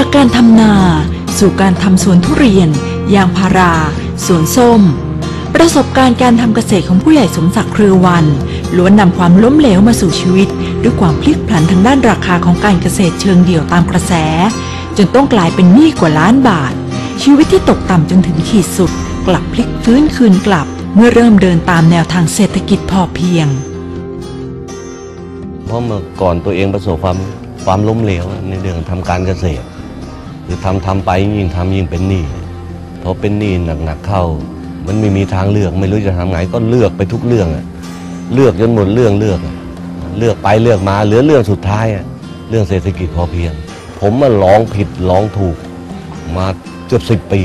จากการทำนา สู่การทำสวนทุเรียน ยางพารา สวนส้ม ประสบการณ์การทำเกษตรของผู้ใหญ่สมศักดิ์เครือวันล้วนนำความล้มเหลวมาสู่ชีวิต ด้วยความพลิกผันทางด้านราคาของการเกษตรเชิงเดี่ยวตามกระแส จนต้องกลายเป็นหนี้กว่าล้านบาท ชีวิตที่ตกต่ำจนถึงขีดสุด กลับพลิกฟื้นคืนกลับ เมื่อเริ่มเดินตามแนวทางเศรษฐกิจพอเพียงเพราะเมื่อก่อนตัวเองประสบความความล้มเหลวในเรื่องทำการเกษตร คือทำทำไปยิ่งทำยิ่งเป็นหนี้พอเป็นหนี้หนักๆเข้า มันไม่มีทางเลือกไม่รู้จะทำไงก็เลือกไปทุกเรื่องอะเลือกจนหมดเรื่องเลือกเลือกไปเลือกมาเหลือเรื่องสุดท้ายอะเรื่องเศรษฐกิจพอเพียง ผมมาลองผิดลองถูกมาเกือบสิบปี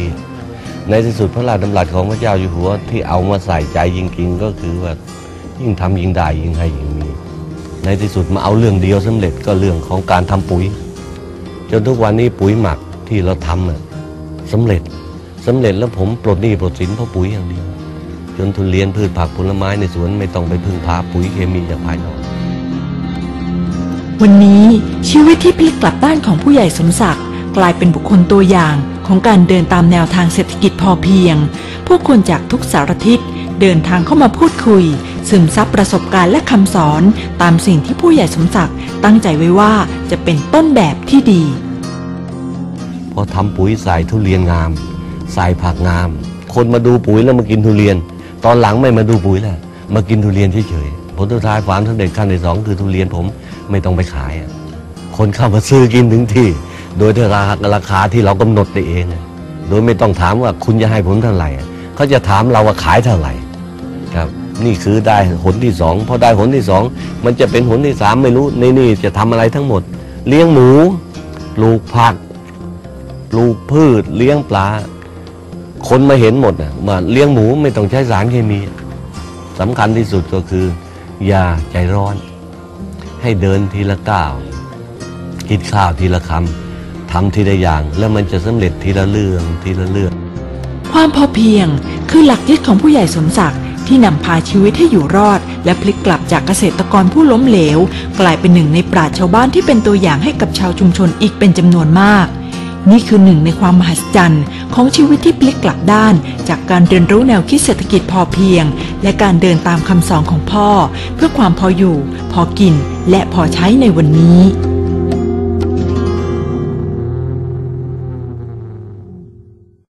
ในที่สุดพระราชดำรัสของพระเจ้าอยู่หัวที่เอามาใส่ใจจริงๆก็คือว่ายิ่งทำยิ่งได้ยิ่งให้ยิ่งมีในที่สุดมาเอาเรื่องเดียวสำเร็จก็เรื่องของการทำปุ๋ย จนทุกวันนี้ปุ๋ยหมัก ที่เราทำน่ะสำเร็จสำเร็จแล้วผมปลดหนี้ปลดสินเพราะปุ๋ยอย่างเดียวจนทุเรียนพืชผักผลไม้ในสวนไม่ต้องไปพึ่งพาปุ๋ยเคมีจากภายนอก วันนี้ชีวิตที่พลิกกลับด้านของผู้ใหญ่สมศักดิ์กลายเป็นบุคคลตัวอย่างของการเดินตามแนวทางเศรษฐกิจพอเพียง ผู้คนจากทุกสารทิศเดินทางเข้ามาพูดคุย ซึมซับประสบการณ์และคำสอน ตามสิ่งที่ผู้ใหญ่สมศักดิ์ตั้งใจไว้ว่าจะเป็นต้นแบบที่ดี พอทำปุ๋ยใส่ทุเรียนงาม ใส่ผักงาม คนมาดูปุ๋ยแล้วมากินทุเรียน ตอนหลังไม่มาดูปุ๋ยแล้วมากินทุเรียนเฉยๆผลสุดท้ายความสำเร็จขั้นที่สองคือทุเรียนผมไม่ต้องไปขาย คนเข้ามาซื้อกินถึงที่ โดยที่ราคาราคาที่เรากำหนดได้เอง โดยไม่ต้องถามว่าคุณจะให้ผมเท่าไหร่เขาจะถามเราว่าขายเท่าไหร่ครับนี่คือได้หนที่สองพอได้หนที่สองมันจะเป็นหนที่สามไม่รู้ในนี่จะทำอะไรทั้งหมด เลี้ยงหมูปลูกผัก ลูกพืชเลี้ยงปลา คนมาเห็นหมดอะว่าเลี้ยงหมูไม่ต้องใช้สารเคมีสำคัญที่สุดก็คือ อย่าใจร้อน ให้เดินทีละก้าวกินข้าวทีละคำทำทีละอย่าง แล้วมันจะสำเร็จทีละเรื่องทีละเรื่อง ความพอเพียงคือหลักยึดของผู้ใหญ่สมศักดิ์ที่นำพาชีวิตให้อยู่รอด และพลิกกลับจากเกษตรกรผู้ล้มเหลว กลายเป็นหนึ่งในปราชญ์ชาวบ้านที่เป็นตัวอย่างให้กับชาวชุมชนอีกเป็นจำนวนมาก นี่คือหนึ่งในความมหัศจรรย์ของชีวิตที่พลิกกลับด้าน จากการเรียนรู้แนวคิดเศรษฐกิจพอเพียง และการเดินตามคำสอนของพ่อ เพื่อความพออยู่ พอกิน และพอใช้ในวันนี้